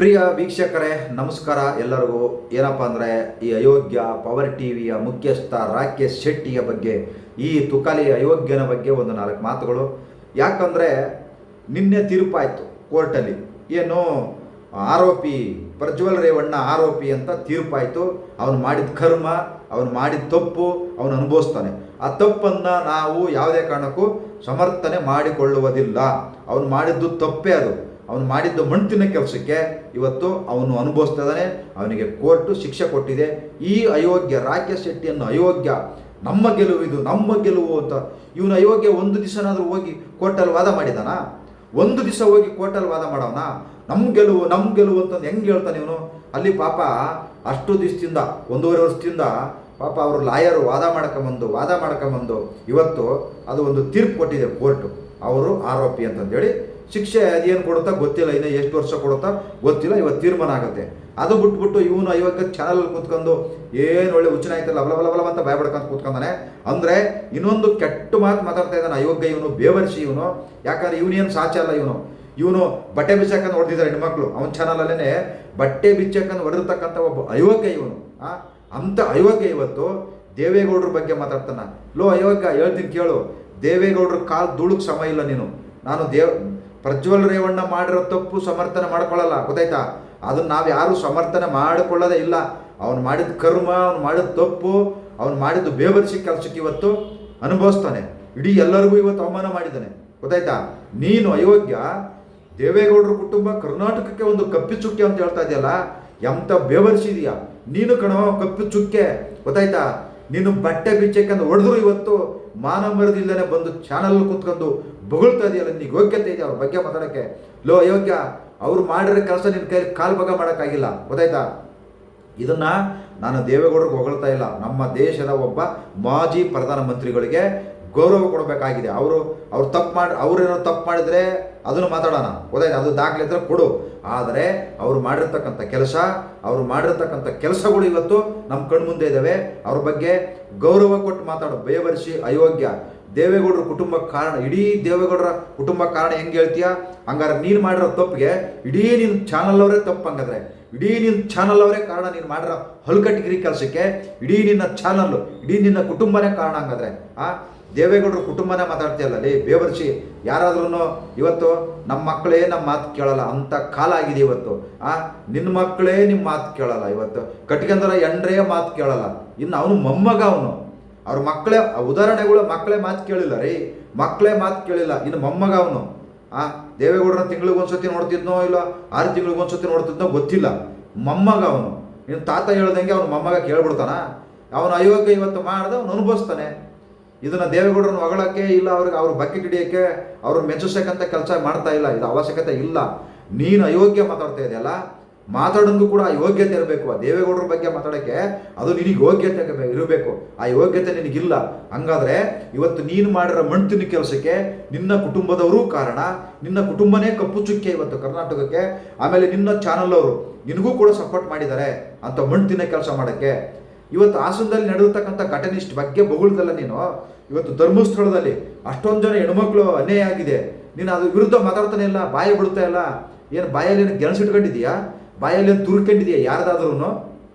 ಪ್ರಿಯ ವೀಕ್ಷಕರೇ, ನಮಸ್ಕಾರ ಎಲ್ಲರಿಗೂ. ಏನಪ್ಪ ಅಂದರೆ, ಈ ಅಯೋಗ್ಯ ಪವರ್ ಟಿವಿಯ ಮುಖ್ಯಸ್ಥ ರಾಕೇಶ್ ಶೆಟ್ಟಿಯ ಬಗ್ಗೆ, ಈ ತುಕಾಲಿ ಅಯೋಗ್ಯನ ಬಗ್ಗೆ ಒಂದು ನಾಲ್ಕು ಮಾತುಗಳು. ಯಾಕಂದರೆ, ನಿನ್ನೆ ತೀರ್ಪಾಯಿತು ಕೋರ್ಟಲ್ಲಿ. ಏನು, ಆರೋಪಿ ಪ್ರಜ್ವಲ್ ರೇವಣ್ಣ ಆರೋಪಿ ಅಂತ ತೀರ್ಪಾಯಿತು. ಅವನು ಮಾಡಿದ ಕರ್ಮ, ಅವನು ಮಾಡಿದ ತಪ್ಪು, ಅವನು ಅನುಭವಿಸ್ತಾನೆ. ಆ ತಪ್ಪನ್ನು ನಾವು ಯಾವುದೇ ಕಾರಣಕ್ಕೂ ಸಮರ್ಥನೆ ಮಾಡಿಕೊಳ್ಳುವುದಿಲ್ಲ. ಅವನು ಮಾಡಿದ್ದು ತಪ್ಪೇ ಅದು. ಅವನು ಮಾಡಿದ್ದ ಮಣ್ಣು ತಿನ್ನೋ ಕೆಲಸಕ್ಕೆ ಇವತ್ತು ಅವನು ಅನುಭವಿಸ್ತಾ ಇದ್ದಾನೆ. ಅವನಿಗೆ ಕೋರ್ಟು ಶಿಕ್ಷೆ ಕೊಟ್ಟಿದೆ. ಈ ಅಯೋಗ್ಯ ರಾಕೇಶ್ ಶೆಟ್ಟಿಯನ್ನು ಅಯೋಗ್ಯ, ನಮ್ಮ ಗೆಲುವು ಇದು, ನಮ್ಮ ಗೆಲುವು ಅಂತ ಇವನು ಅಯೋಗ್ಯ ಒಂದು ದಿವಸನಾದರೂ ಹೋಗಿ ಕೋರ್ಟಲ್ಲಿ ವಾದ ಮಾಡಿದಾನ? ಒಂದು ದಿವಸ ಹೋಗಿ ಕೋರ್ಟಲ್ಲಿ ವಾದ ಮಾಡೋಣ ನಮ್ಮ ಗೆಲುವು ನಮ್ಮ ಗೆಲುವು ಅಂತಂದು ಹೆಂಗೆ ಹೇಳ್ತಾನೆ ಇವನು? ಅಲ್ಲಿ ಪಾಪ ಅಷ್ಟು ದಿವಸದಿಂದ, ಒಂದೂವರೆ ವರ್ಷದಿಂದ ಪಾಪ ಅವರು ಲಾಯರು ವಾದ ಮಾಡ್ಕೊಂಬಂದು ವಾದ ಮಾಡ್ಕೊಂಬಂದು ಇವತ್ತು ಅದು ಒಂದು ತೀರ್ಪು ಕೊಟ್ಟಿದೆ ಕೋರ್ಟು. ಅವರು ಆರೋಪಿ ಅಂತಂದೇಳಿ ಶಿಕ್ಷೆ ಅದೇನು ಕೊಡುತ್ತಾ ಗೊತ್ತಿಲ್ಲ, ಇನ್ನು ಎಷ್ಟು ವರ್ಷ ಕೊಡುತ್ತಾ ಗೊತ್ತಿಲ್ಲ ಇವತ್ತು ತೀರ್ಮಾನ ಆಗುತ್ತೆ. ಅದು ಬಿಟ್ಬಿಟ್ಟು ಇವನು ಐವತ್ತು ಚಾನಲ್ ಕೂತ್ಕೊಂಡು ಏನು ಒಳ್ಳೆ ಹುಚ್ಚನ ಆಯ್ತಲ್ಲ ಲಬಲ ಅಂತ ಭಯ ಪಡ್ಕೊಂತ ಕೂತ್ಕೊಂಡಾನೆ. ಅಂದರೆ ಇನ್ನೊಂದು ಕೆಟ್ಟ ಮಾತು ಮಾತಾಡ್ತಾ ಇದ್ದಾನೆ ಅಯೋಗ್ಯ ಇವನು ಬೇವರ್ಸಿ ಇವನು. ಯಾಕಂದ್ರೆ ಇವನೇನು ಸಾಚ ಅಲ್ಲ ಇವನು. ಇವನು ಬಟ್ಟೆ ಬಿಚ್ಚಕ್ಕಂತ ಹೊಡೆದಿದ್ದಾರೆ ಹೆಣ್ಮಕ್ಳು. ಅವನ ಚಾನಲಲ್ಲೇ ಬಟ್ಟೆ ಬಿಚ್ಚಕ್ಕಂತ ಹೊಡೆದಿರ್ತಕ್ಕಂಥ ಒಬ್ಬ ಅಯೋಗ್ಯ ಇವನು. ಆ ಅಂಥ ಅಯೋಗ್ಯ ಇವತ್ತು ದೇವೇಗೌಡರ ಬಗ್ಗೆ ಮಾತಾಡ್ತಾನ. ಲೋ ಅಯೋಗ್ಯ ಹೇಳ್ತೀನಿ ಕೇಳು, ದೇವೇಗೌಡರ ಕಾಲು ಧೂಳಕ್ಕೆ ಸಮ ಇಲ್ಲ ನೀನು. ನಾನು ದೇವ್ ಪ್ರಜ್ವಲ್ ರೇವಣ್ಣ ಮಾಡಿರೋ ತಪ್ಪು ಸಮರ್ಥನೆ ಮಾಡ್ಕೊಳ್ಳಲ್ಲ, ಗೊತ್ತಾಯ್ತಾ? ಅದನ್ನ ನಾವು ಯಾರು ಸಮರ್ಥನೆ ಮಾಡಿಕೊಳ್ಳೋದೇ ಇಲ್ಲ. ಅವನು ಮಾಡಿದ ಕರ್ಮ, ಅವನು ಮಾಡಿದ ತಪ್ಪು, ಅವನು ಮಾಡಿದ್ದು ಬೇವರ್ಸಿ ಕೆಲಸಕ್ಕೆ ಇವತ್ತು ಅನುಭವಿಸ್ತಾನೆ. ಇಡೀ ಎಲ್ಲರಿಗೂ ಇವತ್ತು ಅವಮಾನ ಮಾಡಿದ್ದಾನೆ. ಗೊತ್ತಾಯ್ತಾ? ನೀನು ಅಯೋಗ್ಯ, ದೇವೇಗೌಡರ ಕುಟುಂಬ ಕರ್ನಾಟಕಕ್ಕೆ ಒಂದು ಕಪ್ಪಿ ಚುಕ್ಕೆ ಅಂತ ಹೇಳ್ತಾ ಇದೆಯಲ್ಲ, ಎಂತ ಬೇವರ್ಸಿದೆಯಾ ನೀನು ಕಣೋ ಕಪ್ಪಿ ಚುಕ್ಕೆ, ಗೊತ್ತಾಯ್ತಾ? ನೀನು ಬಟ್ಟೆ ಬಿಚ್ಚಕ್ಕಂದು ಹೊಡೆದ್ರು ಇವತ್ತು ಮಾನ ಮರದಿಲ್ಲೇ ಬಂದು ಚಾನಲ್ ಕುತ್ಕೊಂಡು ಬೊಗಳ್ತಾ ಇದೆಯಲ್ಲ, ನಿನಗೆ ಯೋಗ್ಯತೆ ಇದೆ ಅವ್ರ ಬಗ್ಗೆ ಮಾತಾಡೋಕ್ಕೆ? ಲೋ ಅಯೋಗ್ಯ ಅವ್ರು ಮಾಡಿರೋ ಕೆಲಸ ನಿನ್ನ ಕೈಯಲ್ಲಿ ಕಾಲು ಭಾಗ ಮಾಡೋಕ್ಕಾಗಿಲ್ಲ, ಗೊತ್ತಾಯ್ತಾ? ಇದನ್ನ ನಾನು ದೇವೇಗೌಡರಿಗೆ ಹೊಗಳ್ತಾ ಇಲ್ಲ, ನಮ್ಮ ದೇಶದ ಒಬ್ಬ ಮಾಜಿ ಪ್ರಧಾನಮಂತ್ರಿಗಳಿಗೆ ಗೌರವ ಕೊಡಬೇಕಾಗಿದೆ. ಅವರು, ಅವ್ರು ತಪ್ಪು ಮಾಡಿ ಅವರೇನೋ ತಪ್ಪು ಮಾಡಿದರೆ ಅದನ್ನು ಮಾತಾಡೋಣ. ಗೊತ್ತಾಯ್ತು? ಅದು ದಾಖಲೆ ಇದ್ರೆ ಕೊಡು. ಆದರೆ ಅವರು ಮಾಡಿರ್ತಕ್ಕಂಥ ಕೆಲಸ, ಅವರು ಮಾಡಿರ್ತಕ್ಕಂಥ ಕೆಲಸಗಳು ಇವತ್ತು ನಮ್ಮ ಕಣ್ಮುಂದೆ ಇದ್ದಾವೆ ಅವ್ರ ಬಗ್ಗೆ ಗೌರವ ಕೊಟ್ಟು ಮಾತಾಡು. ಬೇವರಿಸಿ ಅಯೋಗ್ಯ. ದೇವೇಗೌಡರ ಕುಟುಂಬ ಕಾರಣ, ಇಡೀ ದೇವೇಗೌಡರ ಕುಟುಂಬ ಕಾರಣ ಹೆಂಗೆ ಹೇಳ್ತೀಯ? ಹಂಗಾರೆ ನೀನು ಮಾಡಿರೋ ತಪ್ಪಿಗೆ ಇಡೀ ನಿನ್ನ ಚಾನಲ್ ಅವರೇ ತಪ್ಪು ಹಂಗಾದ್ರೆ. ಇಡೀ ನಿನ್ನ ಚಾನಲ್ ಅವರೇ ಕಾರಣ ನೀನು ಮಾಡಿರೋ ಹಲ್ಕಟ್ಟಿಗಿರಿ ಕೆಲಸಕ್ಕೆ. ಇಡೀ ನಿನ್ನ ಚಾನಲ್ಲು ಇಡೀ ನಿನ್ನ ಕುಟುಂಬನೇ ಕಾರಣ ಹಂಗಾದ್ರೆ. ಆ? ದೇವೇಗೌಡರ ಕುಟುಂಬನೇ ಮಾತಾಡ್ತೀಯಲ್ಲ, ಲೇ ಬೇವರ್ಸಿ ಯಾರಾದ್ರೂ ಇವತ್ತು ನಮ್ಮ ಮಕ್ಕಳೇ ನಮ್ಮ ಮಾತು ಕೇಳಲ್ಲ, ಅಂತ ಕಾಲ ಆಗಿದೆ ಇವತ್ತು. ಆ ನಿನ್ನ ಮಕ್ಕಳೇ ನಿಮ್ಮ ಮಾತು ಕೇಳಲ್ಲ ಇವತ್ತು. ಕಟ್ಕೊಂಡ್ರೆ ಎಂಡ್ರೇ ಮಾತು ಕೇಳಲ್ಲ. ಇನ್ನು ಅವನು ಮೊಮ್ಮಗ ಅವನು. ಅವ್ರ ಮಕ್ಕಳೇ ಉದಾಹರಣೆಗಳು ಮಕ್ಕಳೇ ಮಾತು ಕೇಳಿಲ್ಲ ರೀ. ಮಕ್ಕಳೇ ಮಾತು ಕೇಳಿಲ್ಲ, ಇನ್ನು ಮೊಮ್ಮಗ ಅವನು. ಆ ದೇವೇಗೌಡರ ತಿಂಗಳಿಗೆ ಒಂದ್ಸತಿ ನೋಡ್ತಿದ್ನೋ ಇಲ್ಲ, ಆರು ತಿಂಗಳಿಗೆ ಒಂದ್ಸತಿ ನೋಡ್ತಿದ್ನೋ ಗೊತ್ತಿಲ್ಲ. ಮೊಮ್ಮಗ ಅವನು. ಇನ್ನು ತಾತ ಹೇಳ್ದಂಗೆ ಅವನು ಮೊಮ್ಮಗ ಕೇಳ್ಬಿಡ್ತಾನ. ಅವನು ಅಯೋಗ್ಯ ಇವತ್ತು ಮಾಡಿದ ಅವನು ಅನುಭವಿಸ್ತಾನೆ. ಇದನ್ನ ದೇವೇಗೌಡರನ್ನ ಹೊಗಳಕ್ಕೆ ಇಲ್ಲ, ಅವ್ರಿಗೆ ಅವ್ರ ಬಕೆಟ್ ಹಿಡಿಯೋಕ್ಕೆ, ಅವ್ರನ್ನ ಮೆಚ್ಚಿಸಕ್ಕಂತ ಕೆಲಸ ಮಾಡ್ತಾ ಇಲ್ಲ. ಇದು ಅವಶ್ಯಕತೆ ಇಲ್ಲ. ನೀನು ಅಯೋಗ್ಯ ಮಾತಾಡ್ತಾ ಇದೆಯಲ್ಲ, ಮಾತಾಡೋದು ಕೂಡ ಆ ಯೋಗ್ಯತೆ ಇರಬೇಕು. ಆ ದೇವೇಗೌಡರ ಬಗ್ಗೆ ಮಾತಾಡೋಕ್ಕೆ ಅದು ನಿನಗೆ ಯೋಗ್ಯತೆ ಇರಬೇಕು. ಆ ಯೋಗ್ಯತೆ ನಿನಗಿಲ್ಲ. ಹಂಗಾದ್ರೆ ಇವತ್ತು ನೀನು ಮಾಡಿರೋ ಮಣ್ತಿನ ಕೆಲಸಕ್ಕೆ ನಿನ್ನ ಕುಟುಂಬದವರೂ ಕಾರಣ. ನಿನ್ನ ಕುಟುಂಬನೇ ಕಪ್ಪು ಚುಕ್ಕೆ ಇವತ್ತು ಕರ್ನಾಟಕಕ್ಕೆ. ಆಮೇಲೆ ನಿನ್ನ ಚಾನಲ್ ಅವರು ನಿನಗೂ ಕೂಡ ಸಪೋರ್ಟ್ ಮಾಡಿದ್ದಾರೆ ಅಂತ ಮಣ್ತಿನ ಕೆಲಸ ಮಾಡೋಕ್ಕೆ. ಇವತ್ತು ಹಾಸನದಲ್ಲಿ ನಡೆದಿರ್ತಕ್ಕಂಥ ಘಟನೆ ಇಷ್ಟು ಬಗ್ಗೆ ಬೊಗಳ್ದಲ್ಲ ನೀನು. ಇವತ್ತು ಧರ್ಮಸ್ಥಳದಲ್ಲಿ ಅಷ್ಟೊಂದು ಜನ ಹೆಣ್ಮಕ್ಳು ಅನ್ಯಾಯ ಆಗಿದೆ. ನೀನು ಅದ್ರ ವಿರುದ್ಧ ಮಾತಾಡ್ತಾನೆ ಇಲ್ಲ, ಬಾಯಿ ಬಿಡ್ತಾ ಇಲ್ಲ. ಏನು ಬಾಯಲ್ಲಿ ಏನು ಗೆಣಸಿಟ್ಕೊಂಡಿದೀಯಾ ಬಾಯಲ್ಲಿ ಏನು ತುರ್ಕೊಂಡಿದೆಯಾ ಯಾರ್ದಾದ್ರೂ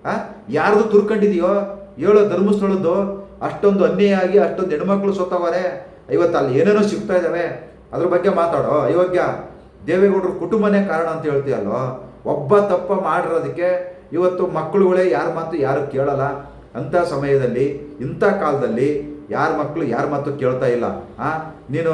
ಆ? ಯಾರ್ದು ತುರ್ಕೊಂಡಿದೆಯೋ? ಹೇಳೋ ಧರ್ಮಸ್ಥಳದ್ದು. ಅಷ್ಟೊಂದು ಅನ್ಯಾಯ ಆಗಿ ಅಷ್ಟೊಂದು ಹೆಣ್ಮಕ್ಳು ಸೊತ್ತವರೆ. ಇವತ್ತು ಅಲ್ಲಿ ಏನೇನೋ ಸಿಗ್ತಾ ಇದ್ದಾವೆ ಅದ್ರ ಬಗ್ಗೆ ಮಾತಾಡೋ. ಅಯೋಗ್ಯ ದೇವೇಗೌಡರ ಕುಟುಂಬನೇ ಕಾರಣ ಅಂತ ಹೇಳ್ತೀಯಲ್ಲೋ? ಒಬ್ಬ ತಪ್ಪ ಮಾಡಿರೋದಕ್ಕೆ ಇವತ್ತು ಮಕ್ಕಳುಗಳೇ ಯಾರ ಮಾತು ಯಾರು ಕೇಳಲ್ಲ? ಅಂಥ ಸಮಯದಲ್ಲಿ, ಇಂಥ ಕಾಲದಲ್ಲಿ ಯಾರ ಮಕ್ಕಳು ಯಾರ ಮಾತು ಕೇಳ್ತಾ ಇಲ್ಲ? ಆ, ನೀನು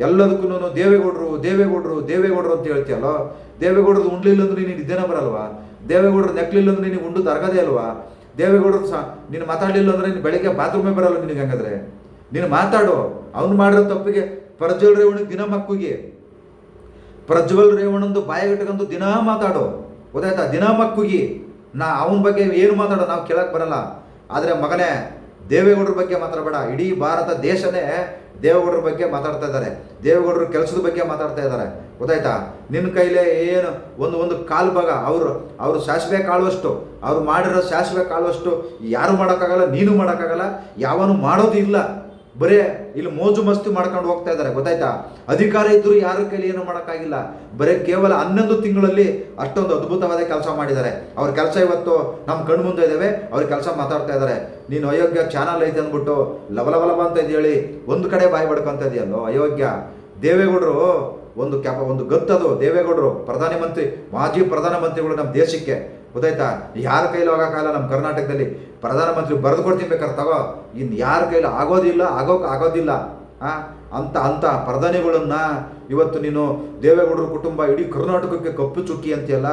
ಎಲ್ಲದಕ್ಕೂ ದೇವೇಗೌಡರು ದೇವೇಗೌಡರು ದೇವೇಗೌಡರು ಅಂತ ಹೇಳ್ತೀಯಲ್ಲೋ? ದೇವೇಗೌಡರು ಉಂಡ್ಲಿಲ್ಲ ಅಂದ್ರೆ ನೀನು ನಿದ್ದೆನೇ ಬರಲ್ವಾ? ದೇವೇಗೌಡರು ನೆಕ್ಲಿಲ್ಲ ಅಂದ್ರೆ ನೀನು ಉಂಡು ತರಗದೇ ಅಲ್ವಾ? ದೇವೇಗೌಡರು ಸಹ ನೀನು ಮಾತಾಡಲಿಲ್ಲ ಅಂದ್ರೆ ನೀನು ಬೆಳಗ್ಗೆ ಬಾತ್ರೂಮೇ ಬರಲ್ಲ ನಿನಗೆ ಹಂಗಾದ್ರೆ? ನೀನು ಮಾತಾಡು, ಅವ್ನು ಮಾಡಿರೋ ತಪ್ಪಿಗೆ ಪ್ರಜ್ವಲ್ ರೇವಣಿಗೆ ದಿನ ಮಕ್ಕಳಿಗೆ ಪ್ರಜ್ವಲ್ ರೇವಣಂದು ಬಾಯಿಗಿಟ್ಕೊಂಡು ದಿನ ಮಾತಾಡು. ಗೊತ್ತಾಯ್ತಾ? ದಿನ ಮಕ್ಕುಗಿ. ನಾ ಅವನ ಬಗ್ಗೆ ಏನು ಮಾತಾಡೋ ನಾವು ಕೇಳಕ್ಕೆ ಬರಲ್ಲ. ಆದರೆ ಮಗನೇ, ದೇವೇಗೌಡರ ಬಗ್ಗೆ ಮಾತಾಡಬೇಡ. ಇಡೀ ಭಾರತ ದೇಶನೇ ದೇವೇಗೌಡರ ಬಗ್ಗೆ ಮಾತಾಡ್ತಾ ಇದ್ದಾರೆ. ದೇವೇಗೌಡರ ಕೆಲಸದ ಬಗ್ಗೆ ಮಾತಾಡ್ತಾ ಇದ್ದಾರೆ. ಗೊತ್ತಾಯ್ತಾ? ನಿನ್ನ ಕೈಲೇ ಏನು ಒಂದು ಒಂದು ಕಾಲು ಭಾಗ. ಅವರು ಅವರು ಸಾಸಿವೆ ಕಾಳುವಷ್ಟು. ಅವ್ರು ಮಾಡಿರೋ ಸಾಸಿವೆ ಕಾಳುವಷ್ಟು ಯಾರು ಮಾಡೋಕ್ಕಾಗಲ್ಲ? ನೀನು ಮಾಡೋಕ್ಕಾಗಲ್ಲ. ಯಾವನು ಮಾಡೋದು ಇಲ್ಲ. ಬರೇ ಇಲ್ಲಿ ಮೋಜು ಮಸ್ತಿ ಮಾಡ್ಕೊಂಡು ಹೋಗ್ತಾ ಇದ್ದಾರೆ, ಗೊತ್ತಾಯ್ತಾ? ಅಧಿಕಾರ ಇದ್ದರೂ ಯಾರ ಕೈಲಿ ಏನು ಮಾಡೋಕ್ಕಾಗಿಲ್ಲ. ಬರೀ ಕೇವಲ ಹನ್ನೊಂದು ತಿಂಗಳಲ್ಲಿ ಅಷ್ಟೊಂದು ಅದ್ಭುತವಾದ ಕೆಲಸ ಮಾಡಿದ್ದಾರೆ. ಅವ್ರ ಕೆಲಸ ಇವತ್ತು ನಮ್ಮ ಕಣ್ಣು ಮುಂದೆ ಇದ್ದಾವೆ ಅವ್ರ ಕೆಲಸ ಮಾತಾಡ್ತಾ ಇದ್ದಾರೆ. ನೀನು ಅಯೋಗ್ಯ ಚಾನಲ್ ಐತೆ ಅಂದ್ಬಿಟ್ಟು ಲವಲವಲವ ಅಂತ ಹೇಳಿ, ಒಂದು ಕಡೆ ಬಾಯಿ ಬಡ್ಕೊಂತ ಇದೆಯಲ್ಲೋ, ಅಯೋಗ್ಯ? ದೇವೇಗೌಡರು ಒಂದು ಕ್ಯಾಪ, ಒಂದು ಗತ್ತದು, ದೇವೇಗೌಡರು ಪ್ರಧಾನಮಂತ್ರಿ ಮಾಜಿ ಪ್ರಧಾನಮಂತ್ರಿಗಳು ನಮ್ಮ ದೇಶಕ್ಕೆ ಗೊತ್ತಾಯ್ತಾ? ಯಾರ ಕೈಲಿ ಹೋಗೋಕ್ಕಾಗಲ್ಲ ನಮ್ಮ ಕರ್ನಾಟಕದಲ್ಲಿ. ಪ್ರಧಾನಮಂತ್ರಿ ಬರೆದು ಕೊಡ್ತೀನಿ ಬೇಕಾದ್ರೆ ತಗೋ. ಇನ್ನು ಯಾರ ಕೈಲಿ ಆಗೋದಿಲ್ಲ, ಆಗೋಕೆ ಆಗೋದಿಲ್ಲ. ಹಾಂ ಅಂತ ಅಂತ ಪ್ರಧಾನಿಗಳನ್ನ ಇವತ್ತು ನೀನು ದೇವೇಗೌಡರ ಕುಟುಂಬ ಇಡೀ ಕರ್ನಾಟಕಕ್ಕೆ ಕಪ್ಪು ಚುಕ್ಕಿ ಅಂತೆಲ್ಲ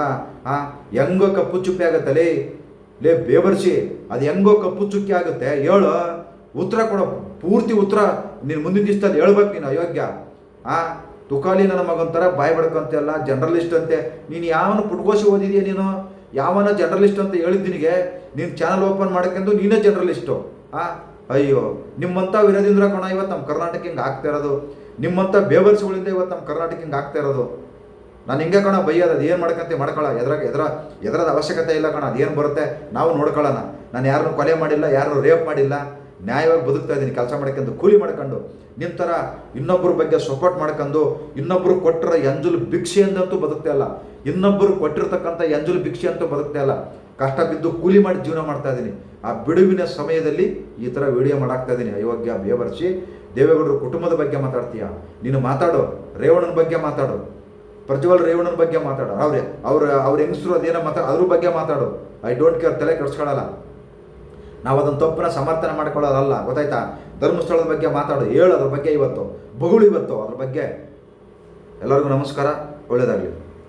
ಹಾಂ ಹೆಂಗೋ ಕಪ್ಪು ಚುಕ್ಕಿ ಆಗುತ್ತಲೇ? ಲೇ ಬೇಬರ್ಸಿ ಅದು ಹೆಂಗೋ ಕಪ್ಪು ಚುಕ್ಕಿ ಆಗುತ್ತೆ? ಹೇಳು. ಉತ್ತರ ಕೊಡೋ. ಪೂರ್ತಿ ಉತ್ತರ ನೀನು ಮುಂದಿನ ದಿವಸದಲ್ಲಿ ಹೇಳ್ಬೇಕು ನೀನು ಅಯೋಗ್ಯ. ಆ? ತುಕಾಲಿ ನನ್ನ ಮಗಂತರ ಬಾಯ್ ಜರ್ನಲಿಸ್ಟ್ ಅಂತೆ. ನೀನು ಯಾವನು ಪುಟ್ಕೋಸಿ ಓದಿದೀಯ ನೀನು? ಯಾವನ ಜರ್ನಲಿಸ್ಟ್ ಅಂತ ಹೇಳಿದ್ದಿನಿಗೆ ನೀನು ಚಾನಲ್ ಓಪನ್ ಮಾಡ್ಕೊಂಡು ನೀನೇ ಜರ್ನಲಿಸ್ಟು ಆ? ಅಯ್ಯೋ ನಿಮ್ಮಂಥ ವಿರೋಧೀಂದ್ರ ಕಣ ಇವತ್ತು ನಮ್ಮ ಕರ್ನಾಟಕ ಹಿಂಗೆ ಆಗ್ತಾ ಇರೋದು. ನಿಮ್ಮಂಥ ಬೇವರ್ಸ್ಗಳಿಂದ ಇವತ್ತು ನಮ್ಮ ಕರ್ನಾಟಕ ಹಿಂಗೆ ಆಗ್ತಾ ಇರೋದು. ನಾನು ಹಿಂಗೆ ಕಣ ಬೈಯೋದು ಅದು ಏನು ಮಾಡ್ಕಂತೆ ಮಾಡ್ಕೊಳ್ಳ ಎದ್ರಾಗ ಎದ್ರ ಎದ್ರದ ಅವಶ್ಯಕತೆ ಇಲ್ಲ ಕಣ ಅದೇನು ಬರುತ್ತೆ, ನಾವು ನೋಡ್ಕೊಳ್ಳೋಣ ನಾನು ಯಾರನ್ನೂ ಕೊಲೆ ಮಾಡಿಲ್ಲ, ಯಾರನ್ನೂ ರೇಪ್ ಮಾಡಿಲ್ಲ. ನ್ಯಾಯವಾಗಿ ಬದುಕ್ತಾ ಇದ್ದೀನಿ, ಕೆಲಸ ಮಾಡ್ಕೊಂಡು, ಕೂಲಿ ಮಾಡ್ಕೊಂಡು ನಿಮ್ಮ ಥರ ಇನ್ನೊಬ್ಬರ ಬಗ್ಗೆ ಸಪೋರ್ಟ್ ಮಾಡ್ಕೊಂಡು ಇನ್ನೊಬ್ಬರು ಕೊಟ್ಟರ ಎಂಜಲು ಅಂತೂ ಬದುಕ್ತಾ ಇಲ್ಲ. ಇನ್ನೊಬ್ಬರು ಕೊಟ್ಟಿರ್ತಕ್ಕಂಥ ಎಂಜಲು ಭಿಕ್ಷೆ ಅಂತೂ ಬದುಕ್ತಾ ಇಲ್ಲ. ಕಷ್ಟ ಬಿದ್ದು ಕೂಲಿ ಮಾಡಿ ಜೀವನ ಮಾಡ್ತಾ ಇದ್ದೀನಿ. ಆ ಬಿಡುವಿನ ಸಮಯದಲ್ಲಿ ಈ ಥರ ವಿಡಿಯೋ ಮಾಡಾಕ್ತಾ ಇದ್ದೀನಿ. ಅಯೋಗ್ಯ ಬೇವರ್ಸಿ ದೇವೇಗೌಡರು ಕುಟುಂಬದ ಬಗ್ಗೆ ಮಾತಾಡ್ತೀಯ? ನೀನು ಮಾತಾಡು, ರೇವಣ್ಣನ ಬಗ್ಗೆ ಮಾತಾಡು. ಪ್ರಜ್ವಲ್ ರೇವಣ್ಣನ ಬಗ್ಗೆ ಮಾತಾಡು. ಅವ್ರೆ, ಅವ್ರ ಅವ್ರ ಹೆಂಗಸರು ಅದೇನೋ ಮಾತಾಡ ಅದ್ರ ಬಗ್ಗೆ ಮಾತಾಡು. ಐ ಡೋಂಟ್ ಕೇರ್ ತಲೆ ಕೆಡಿಸ್ಕೊಳ್ಳಲ್ಲ ನಾವು ಅದನ್ನು ತಪ್ಪನ್ನ ಸಮರ್ಥನೆ ಮಾಡ್ಕೊಳ್ಳೋದಲ್ಲ ಗೊತ್ತಾಯ್ತಾ? ಧರ್ಮಸ್ಥಳದ ಬಗ್ಗೆ ಮಾತಾಡು ಹೇಳು ಅದ್ರ ಬಗ್ಗೆ ಇವತ್ತು, ಬಗುಳು ಇವತ್ತು, ಅದ್ರ ಬಗ್ಗೆ ಎಲ್ಲರಿಗೂ ನಮಸ್ಕಾರ ಒಳ್ಳೆಯದಾಗಲಿ